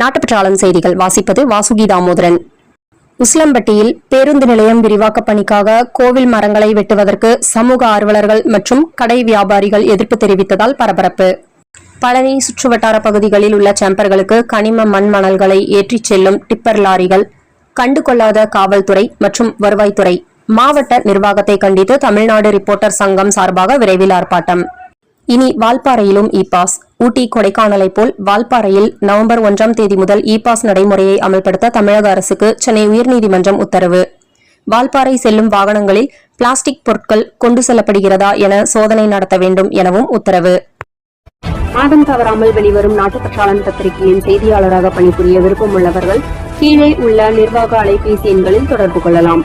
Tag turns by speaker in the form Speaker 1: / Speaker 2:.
Speaker 1: நாட்டுப்பற்றாளன் செய்திகள். வாசிப்பது வாசுகி தாமோதரன். உஸ்லம்பட்டியில் பேருந்து நிலையம் விரிவாக்க பணிக்காக கோவில் மரங்களை வெட்டுவதற்கு சமூக ஆர்வலர்கள் மற்றும் கடை வியாபாரிகள் எதிர்ப்பு தெரிவித்ததால் பரபரப்பு. பழனி சுற்றுவட்டார பகுதிகளில் உள்ள செம்பர்களுக்கு கனிம மண் மணல்களை ஏற்றிச் செல்லும் டிப்பர் லாரிகள் கண்டு கொள்ளாத காவல்துறை மற்றும் வருவாய்த்துறை மாவட்ட நிர்வாகத்தை கண்டித்து தமிழ்நாடு ரிப்போர்ட்டர் சங்கம் சார்பாக விரைவில் ஆர்ப்பாட்டம். இனி வால்பாறையிலும் இ பாஸ். ஊட்டி கொடைக்கானலை போல் வால்பாறையில் நவம்பர் ஒன்றாம் தேதி முதல் இ பாஸ் நடைமுறையை அமல்படுத்த தமிழக அரசுக்கு சென்னை உயர்நீதிமன்றம் உத்தரவு. வால்பாறை செல்லும் வாகனங்களில் பிளாஸ்டிக் பொருட்கள் கொண்டு செல்லப்படுகிறதா என சோதனை நடத்த வேண்டும் எனவும் உத்தரவு. மாதம் தவறாமல் வெளிவரும் நாட்டுப்பற்றாளன் பத்திரிகையின் செய்தியாளராக பணிபுரிய விருப்பம் உள்ளவர்கள் கீழே உள்ள நிர்வாக அலைபேசி எண்களில் தொடர்பு கொள்ளலாம்.